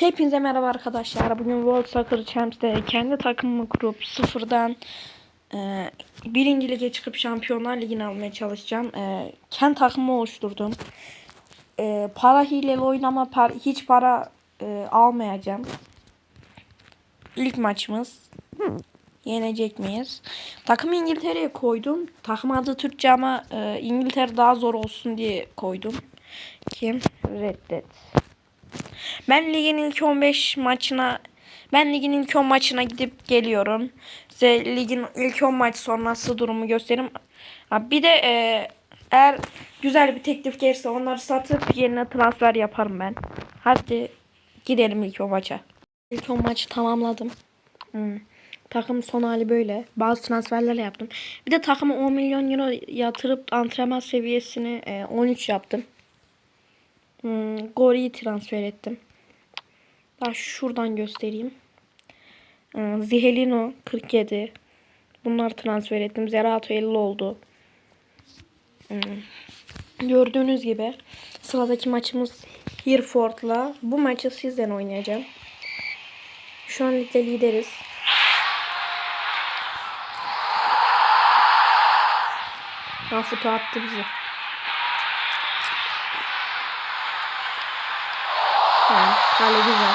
Hepinize merhaba arkadaşlar. Bugün World Soccer Champs'te kendi takımımı kurup sıfırdan e, birinci lige çıkıp Şampiyonlar Ligi'ni almaya çalışacağım. E, kendi takımımı oluşturdum. E, para hileli oynama par hiç para e, almayacağım. İlk maçımız. Yenecek miyiz? Takımı İngiltere'ye koydum. Takım adı Türkçe ama e, İngiltere daha zor olsun diye koydum. Kim? Reddet. Ben ligin ilk 15 maçına ben ligin ilk 10 maçına gidip geliyorum. Size ligin ilk 10 maç sonrası durumu göstereyim. Ha, Bir de e, eğer güzel bir teklif gelirse onları satıp yerine transfer yaparım ben. Hadi gidelim ilk 10 maça. İlk 10 maçı tamamladım. Hmm. Takım son hali böyle. Bazı transferler yaptım. Bir de takıma 10 milyon euro yatırıp antrenman seviyesini e, 13 yaptım. Hmm, Gori'yi transfer ettim. Daha şuradan göstereyim. Ee, Zihelino 47. Bunları transfer ettim. Zerato 50 oldu. Hmm. Gördüğünüz gibi sıradaki maçımız Hereford'la. Bu maçı sizden oynayacağım. Şu an ligde lideriz. Mahfut attı bizi. Kale güzel.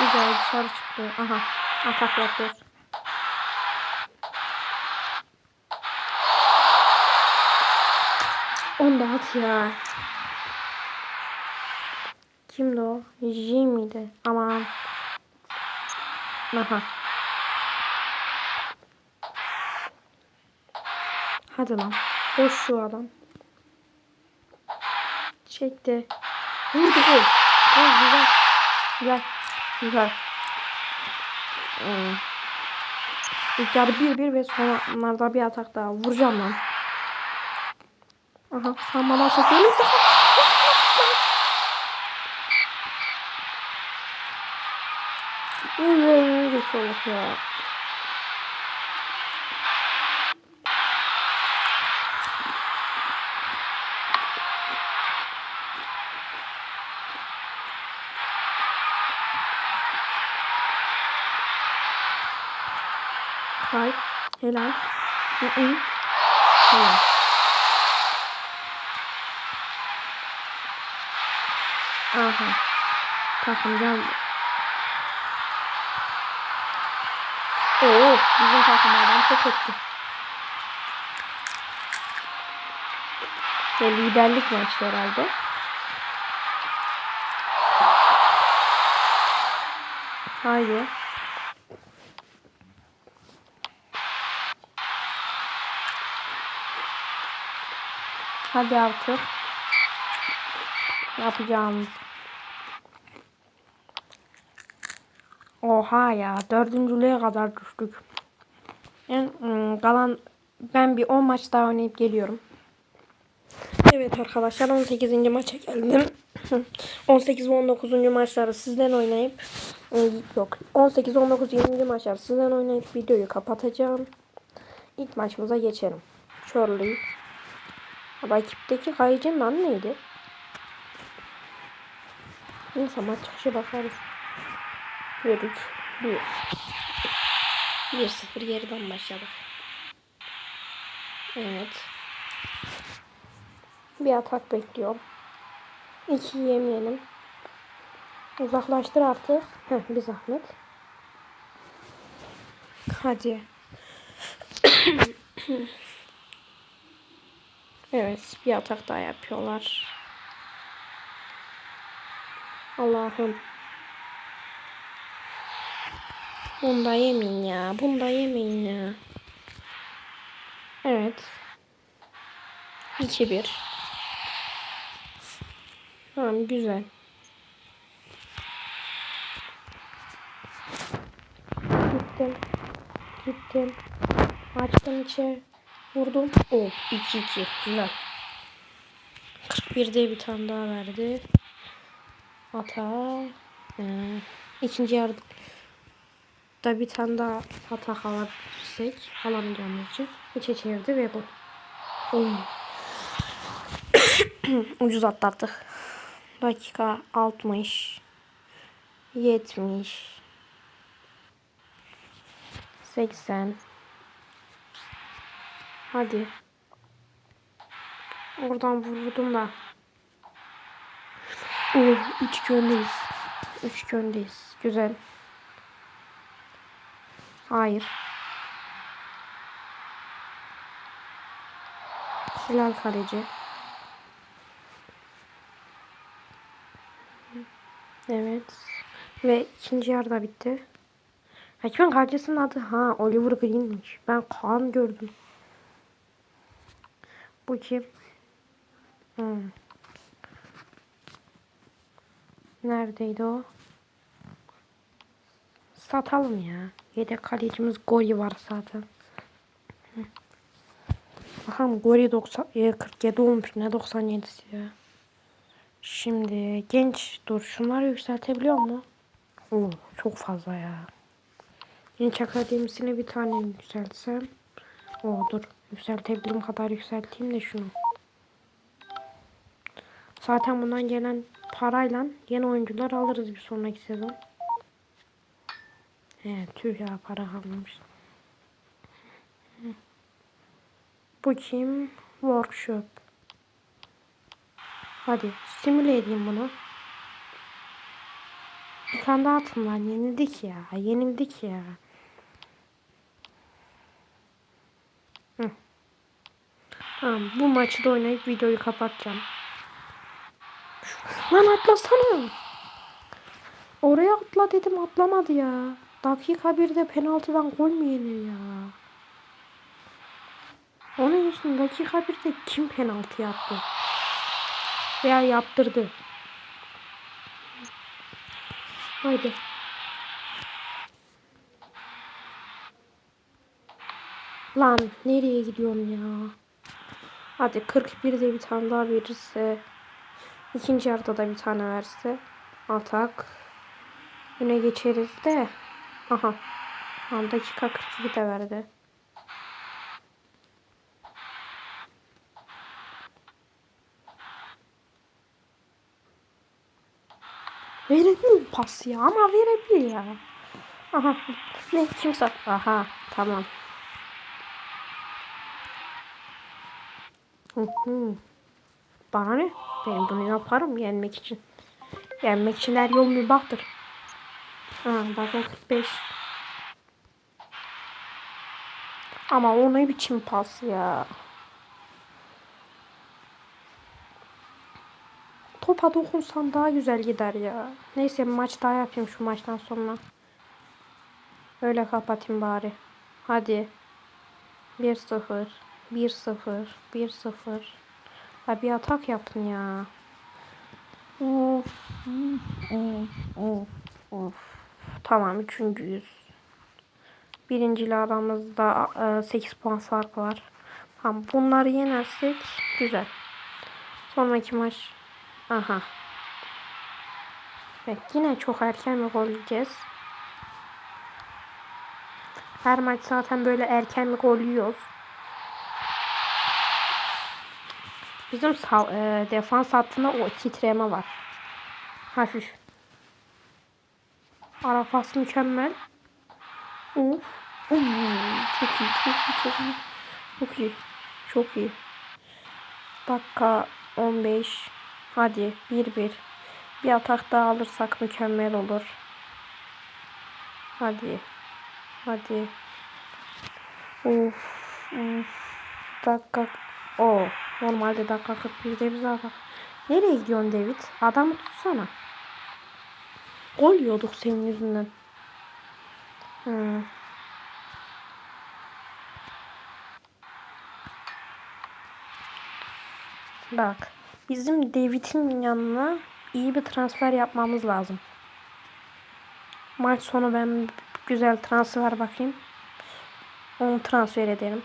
Güzel dışarı çıktı. Aha. Atak yapıyoruz. Onu da at ya. Kimdi o? J miydi? Aman. Aha. Hadi lan. Boş şu adam. Çekti. Vurdu gol. Gol güzel. Güzel. Güzel. Hmm. İlk yarı 1-1 ve sonlarda bir atak daha. Vuracağım lan. Aha. Sen bana sokuyorsun. Ne soluk ya. Kay. Helal. Hı -hı. Helal. Aha. Takım geldi. Oo, bizim takımlardan çok etti. Ve liderlik maçı herhalde. Haydi. Hadi artık. Yapacağımız. Oha ya dördüncülüğe kadar düştük. Yani ım, kalan ben bir 10 maç daha oynayıp geliyorum. Evet arkadaşlar 18. maça geldim. 18 ve 19. maçları sizden oynayıp ıı, yok 18 19 20. maçları sizden oynayıp videoyu kapatacağım. İlk maçımıza geçelim. Shirley. Ama ekipteki kayıcının adı neydi? Neyse maç çıkışı bakarız. Yedik. 1 1-0 geriden başladık. Evet. Bir atak bekliyorum. 2 yemeyelim. Uzaklaştır artık. Heh, bir zahmet. Hadi. evet, bir atak daha yapıyorlar. Allah'ım. Bunda yemeyin ya. Bunda yemeyin ya. Evet. 2-1. Tamam güzel. Gittim. Gittim. Açtım içe. Vurdum. Oh 2-2. Güzel. 41'de bir tane daha verdi. Hata. Ee, İkinci yarıda bir tane daha hata alabilirsek alamayacağımız için içe çevirdi ve gol. Oy. Ucuz atlattık. Dakika 60 70 80 Hadi. Oradan vurdum da. Oh, 3 öndeyiz. 3 öndeyiz. Güzel. Hayır. Hilal kaleci. Evet. Ve ikinci yarıda bitti. Hakimin kalecisinin adı ha Oliver Green'miş. Ben Kaan gördüm. Bu kim? Hmm. Neredeydi o? Satalım ya. Yedek kalecimiz Gori var zaten. Bakalım Gori 90, e, 47 olmuş. Ne 97'si ya. Şimdi genç dur. Şunları yükseltebiliyor mu? Oo, çok fazla ya. Genç akademisine bir tane yükseltsem. Oo dur. Yükseltebildiğim kadar yükselteyim de şunu. Zaten bundan gelen parayla yeni oyuncular alırız bir sonraki sezon. He tüh ya para kalmamış. Bu kim? Workshop. Hadi simüle edeyim bunu. Bir tane daha atın lan. Yenildik ya. Yenildik ya. Hı. Tamam bu maçı da oynayıp videoyu kapatacağım. Lan atlasana. Oraya atla dedim atlamadı ya. Dakika birde penaltıdan gol mü yenir ya? Onun için dakika birde kim penaltı yaptı? Veya yaptırdı. Haydi. Lan nereye gidiyorum ya? Hadi 41'de bir tane daha verirse. ikinci yarıda da bir tane verse. Atak. Öne geçeriz de. Aha. Lan dakika 42 de verdi. Verebilir pas ya ama verebilir ya. Aha. Ne kimse. Aha. Tamam. Hı hı. Bana ne? Ben bunu yaparım yenmek için. Yenmek için her yol mübahtır. Ha, dakika 45. Ama o ne biçim pas ya. Topa dokunsan daha güzel gider ya. Neyse bir maç daha yapayım şu maçtan sonra. Öyle kapatayım bari. Hadi. 1-0. 1-0. 1-0. Ha bir atak yapın ya. Of. Of. Of. Of. Tamam üçüncüyüz. Birinciyle aramızda e, 8 puan fark var. Tamam bunları yenersek güzel. Sonraki maç. Aha. Evet yine çok erken bir gol yiyeceğiz. Her maç zaten böyle erken bir gol yiyoruz. Bizim sağ, e, defans hattında o titreme var. Hafif. Arafas mükemmel. Of. Oo, çok iyi, çok iyi, çok iyi. Çok iyi. Çok iyi. Dakika 15. Hadi 1-1. Bir atak daha alırsak mükemmel olur. Hadi. Hadi. Of. Of. Dakika. O. Normalde dakika 41'de biz atak. Nereye gidiyorsun David? Adamı tutsana. Gol yiyorduk senin yüzünden. Hmm. Bak. Bizim David'in yanına iyi bir transfer yapmamız lazım. Maç sonu ben güzel transfer bakayım. Onu transfer edelim.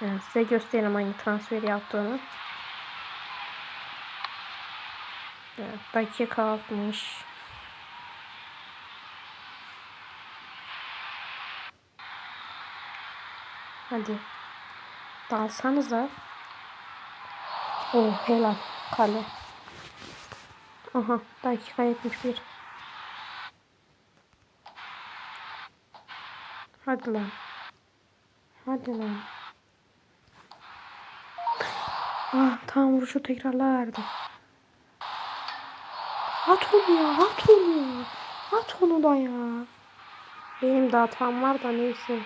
Yani size göstereyim hangi transferi yaptığını. Evet. Dakika altmış. Hadi. Dalsanıza. Oh helal. Kale. Aha dakika 71. Hadi lan. Hadi lan. Ah tamam vuruşu tekrarlardı. At onu ya at onu ya. At onu da ya. Benim de hatam var da neyse.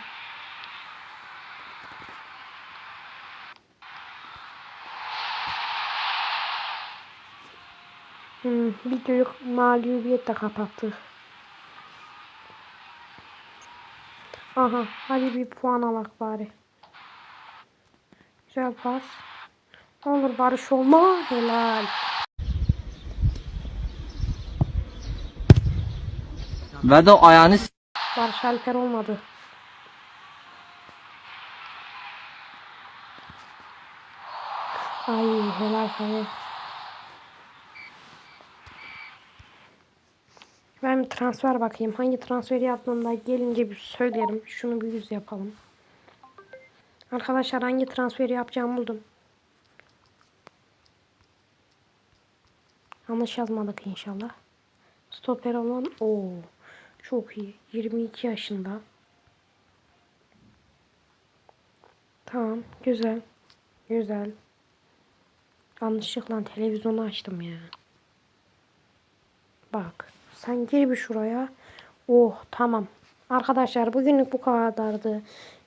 Hmm, videoyu mağlubiyetle kapattık. Aha hadi bir puan alak bari. Güzel pas. Olur barış olma. Helal. Ve de ayağını s- Barış olmadı. Ay helal kale. Ben bir transfer bakayım. Hangi transferi yaptığımda gelince bir söylerim. Şunu bir yüz yapalım. Arkadaşlar hangi transferi yapacağımı buldum. Yanlış inşallah. Stoper olan o çok iyi. 22 yaşında. Tamam, güzel. Güzel. Yanlışlıkla televizyonu açtım ya. Bak, sen gir bir şuraya. Oh, tamam. Arkadaşlar bugünlük bu kadardı.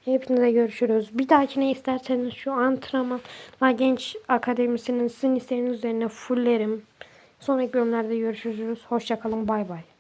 Hepinize görüşürüz. Bir dahakine isterseniz şu antrenmanla genç akademisinin sizin isteğiniz üzerine fullerim. Sonraki bölümlerde görüşürüz. Hoşçakalın. Bay bay.